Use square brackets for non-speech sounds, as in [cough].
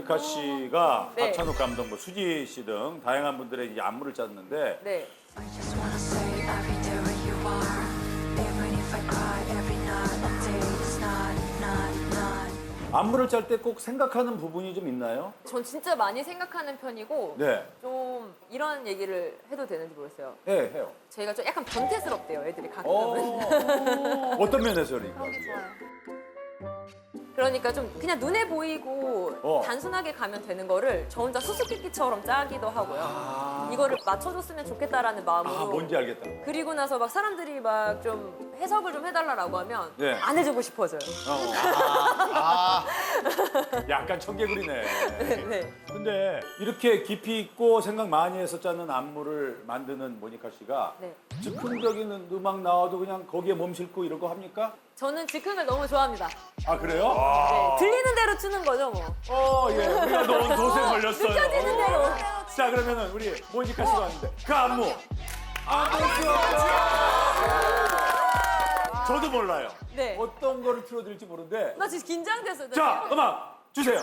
모니카 씨가 네. 박찬욱 감독, 뭐 수지 씨 등 다양한 분들의 이 안무를 짰는데 네. I just wanna say every day where you are. Even if I cry every night and day, it's not, not, not. 안무를 짤 때 꼭 생각하는 부분이 좀 있나요? 전 진짜 많이 생각하는 편이고 네, 좀 이런 얘기를 해도 되는지 모르겠어요. 네 해요. 저희가 좀 약간 변태스럽대요, 애들이 가끔은. 어, [laughs] 어떤 면에서니까? 그 러니까 좀 그냥 눈에 보이고 어. 단순하게 가면 되는 거를 저 혼자 수수께끼처럼 짜기도 하고요. 이거를 맞춰줬으면 좋겠다라는 마음으로. 아, 뭔지 알겠다. 그리고 나서 막 사람들이 막 좀 해석을 좀 해달라고 하면 네. 안 해주고 싶어져요. 어. 약간 청개구리네. [laughs] 네. 근데 이렇게 깊이 있고 생각 많이 해서 짜는 안무를 만드는 모니카 씨가 네. 즉흥적인 음악 나와도 그냥 거기에 몸싣고 이런 거 합니까? 저는 즉흥을 너무 좋아합니다. 아 그래요? 네. 들리는 대로 추는 거죠, 뭐. 어, 예. 우리가 너무 도세 걸렸어요. 느껴지는 대로. 자, 그러면은 우리 모니카 씨가 왔는데 그 안무. 안무 저도 몰라요. 네. 어떤 거를 틀어드릴지 모르는데. 나 진짜 긴장됐어요. 나 자. 음악 주세요.